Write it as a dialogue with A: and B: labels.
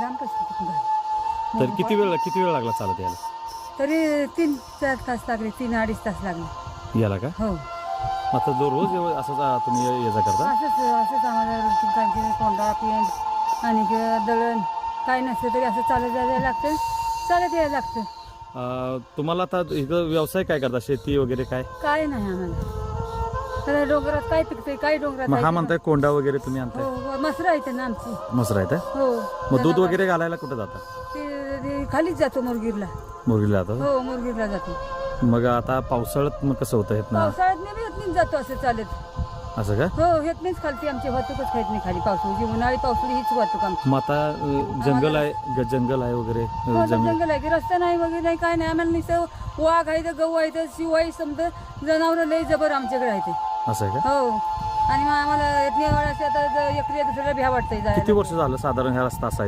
A: घर
B: तर किती वेळ किती वेळ लागला चालत यायला?
A: तरी तीन चार तास लागले तीन अडीच तास लागले.
B: याला का?
A: हो.
B: आता जो रोज एव- असं जा- तुम्ही ये- जा करता?
A: असंच असंच आम्हाला केलं कोंडा पेंट आणि किंवा दळण काय नसतं तरी असं चालत जायला लागतं चालत यायला लागतं.
B: अं, तुम्हाला आता इथं व्यवसाय काय करता? शेती वगैरे काय?
A: काय नाही आम्हाला. तर डोंगरात काय पिकतंय काय डोंगरात
B: मग हा
A: पिकतं?
B: म्हणताय कोंडा वगैरे तुम्ही आणताय.
A: हो, मसरं आहे ना आमची.
B: मसरा आहे
A: हो?
B: मग दूध वगैरे घालायला कुठे जाता?
A: ते ते खालीच जातो मुरगीरला.
B: मुरगीला जातात
A: हो मुरगीरला जातो.
B: मग आता पावसाळ्यात मग कसं होतं येत ना
A: पावसाळ्यात नाही जातो असं चालत.
B: असं का?
A: हो येत नाहीच खालती आमची वाहतूकच खायत नाही खाली पावसाळी. उन्हाळी पावसाळी हीच वाहतूक आमची.
B: मग आता अं, जंगल आहे ग- जंगल आहे वगैरे
A: हो
B: अं,
A: तर
B: जमीन?
A: जंगल आहे की रस्ता नाही वगैरे नाही काय नाही. आम्हाला नुसतं वाघ आहे तर गहू आहे तर शिवाई समजा जनावर लई जबर आमच्याकडे आहे ते.
B: असं आहे का?
A: हो. आणि मग आम्हाला येत नाही आता एकरी दुसऱ्याला भ्या वाटतंय
B: किती
A: जायला
B: वर्ष झालं साधारण ह्या रस्ता असायचा